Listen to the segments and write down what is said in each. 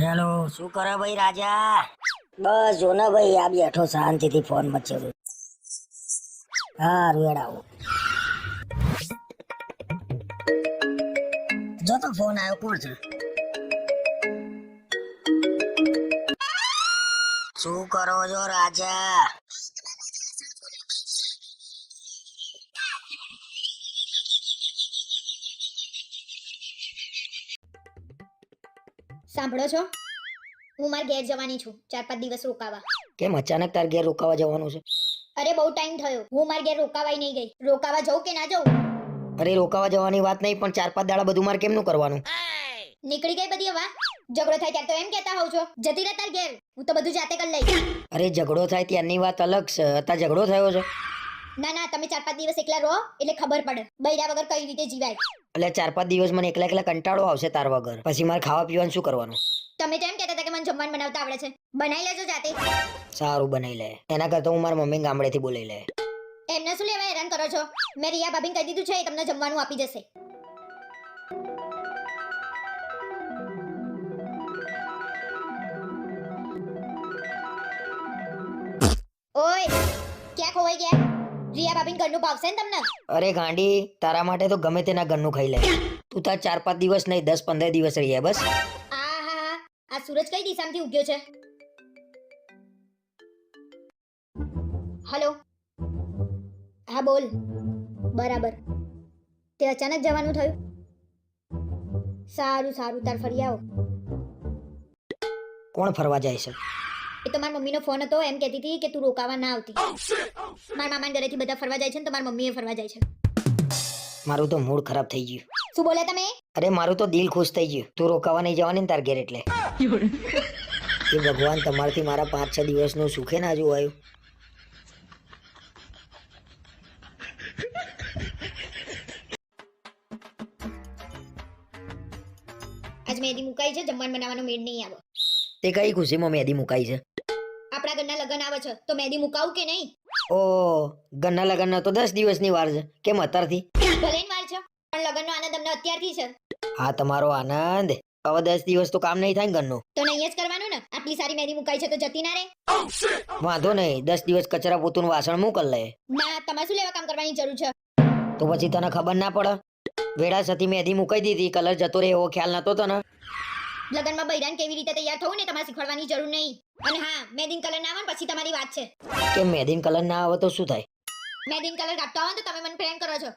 Hello શું કરે ભાઈ રાજા? બસ જો ને ભાઈ આ બેઠો શાંતિથી ફોન મચ્યો હા રેડાવો જો તો ફોન આવ્યો કોણ છે? શું કરો છો રાજા? સાંભળો છો? હું માર ઘેર જવાની છું ચાર પાંચ દિવસ રોકાવા. કેમ? અચાનક તાર ઘેર રોકાવા જવાનું છે? અરે બહુ ટાઈમ થયો. હું માર ઘેર રોકાવાય નહીં ગઈ. રોકાવા જઉં કે ના જઉં? અરે રોકાવા જવાની વાત નહીં પણ ચાર પાંચ દાડા બધું મારે કેમનું કરવાનું? નીકળી ગઈ બધી હવા? ઝઘડો થાય ત્યારે તો એમ કહેતા હોવ છો. જતી રહે તાર ઘેર. હું તો બધું જાતે કરી લઈશ. અરે ઝઘડો થાય ત્યારની વાત અલગ છે. અત્યારે ઝઘડો થયો છે. ના ના તમે ચાર પાંચ દિવસ એકલા રહો એટલે ખબર પડે. બૈરા વગર કઈ રીતે જીવાય? એટલે ચાર પાંચ દિવસ મને એકલા એકલા કંટાળો આવશે તાર વગર. પછી મારે ખાવા પીવાનું શું કરવાનું? તમે તો એમ કહેતા હતા કે મને જમવાનું બનાવતા આવડે છે. બનાવી લેજો જાતે. સારું બનાવી લે. એના કરતા હું મારા મમ્મી ગામડેથી બોલાવી લે. એમને શું લેવા હેરાન કરો છો? મેં રિયા ભાભીને કહી દીધું છે એ તમને જમવાનું આપી જશે. ઓય ક્યાં ખોવાઈ ગયા? રિયા ભાભીને ઘરનું ભાવશે ને તમને? અરે ગાંડી તારા માટે તો ગમે તેના ઘરનું ખાઈ લે. તું તાર ચાર પાંચ દિવસ નહીં દસ પંદર દિવસ રહી બસ. આ હા હા. આ સૂરજ કઈ દિશામાંથી ઉગ્યો છે? હલો? હા બોલ. બરાબર. તે અચાનક જવાનું થયું? સારું સારું. તાર ફરી આવો. કોણ ફરવા જાય છે? એ તો મારી મમ્મીનો ફોન હતો એમ કહેતી હતી કે તું રોકાવા ના આવતી. મારા મામાના ઘરેથી બધા ફરવા જાય છે ને તો મારી મમ્મીએ ફરવા જાય છે. મારું તો મૂડ ખરાબ થઈ ગયું. શું બોલે તમે? અરે મારું તો દિલ ખુશ થઈ ગયું. તું રોકાવા નહીં જવાની ને તાર ઘેર એટલે. એ ભગવાન તમારથી મારા પાંચ છ દિવસનું સુખે ના જોવાયું આજ મહેંદી મુકાઈ છે જમવાનું બનાવવાનો મેળ નહીં આવો. તે કઈ ખુશીમાં મહેંદી મુકાઈ છે? આપણા ઘરના લગ્ન આવે છે તો મહેંદી મુકાવું કે નહીં? ઓ ઘરના લગ્ન તો દસ દિવસની વાર છે. કેમ અત્યારથી? ભલે વાર છે પણ લગ્નનો આનંદ અમને અત્યારથી છે. હા તમારો આનંદ. હવે દસ દિવસ તો કામ નહીં થાય ને ઘરનું. તો નહીં જ કરવાનું ને? આટલી સારી મહેંદી મુકાઈ છે તો જતી ના રે? વાંધો નહીં. દસ દિવસ કચરા પોતું વાસણ મોકલ લે. ના તમારે શું લેવા કામ કરવાની જરૂર છે? તો પછી તને ખબર ના પડે? વેડા સતી મહેંદી મુકાઈ દીધી કલર જતો રહે એવો ખ્યાલ નતો તને? લગ્નમાં બૈરાન કેવી રીતે તૈયાર થવું ને તમારે શીખવાડવાની જરૂર નહીં. અને હા મેદિન કલર ના આવે ને પછી તમારી વાત છે. કે મેદિન કલર ના આવે તો શું થાય? મેદિન કલર કાઢતો આવે તો તમે મને પ્રેમ કરો છો.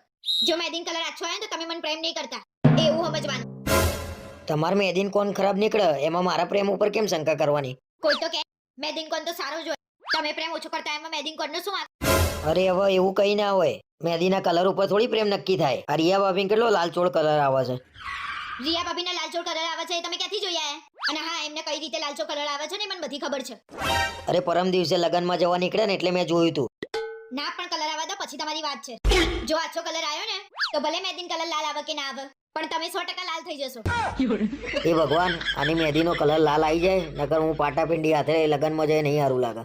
જો મેદિન કલર આછો આવે તો તમે મને પ્રેમ નહીં કરતા. એવું સમજવાનું. તમાર મેદિન કોન ખરાબ નીકળે? એમાં મારા પ્રેમ ઉપર કેમ શંકા કરવાની? કોઈ તો કે મેદિન કોન તો સારો જ હોય. તમે પ્રેમ ઓછો કરતા એમાં મેદિન કોન નો શું? અરે હવે એવું કઈ ના હોય. મહેંદીના કલર ઉપર થોડી પ્રેમ નક્કી થાય. આ ભાભી કેટલો લાલચોળ કલર આવે છે. રિયા ભાભીના લાલચોળ કલર આવે છે એ તમે ક્યાંથી જોયા અને હા એમને કઈ રીતે લાલચો કલર આવે છે ને મને બધી ખબર છે. અરે પરમ દિવસે લગ્નમાં જવા નીકળ્યા ને એટલે મેં જોયું તું. ના પણ કલર આવે તો પછી તમારી વાત છે. જો આછો કલર આવ્યો ને તો ભલે મહેંદી કલર લાલ આવે કે ના આવે પણ તમે સો ટકા લાલ થઈ જશો. એ ભગવાન આની મહેંદીનો કલર લાલ આવી જાય નકર હું પાટા પિંડી હાથે લગ્નમાં જઈ નહીં સારું લાગે.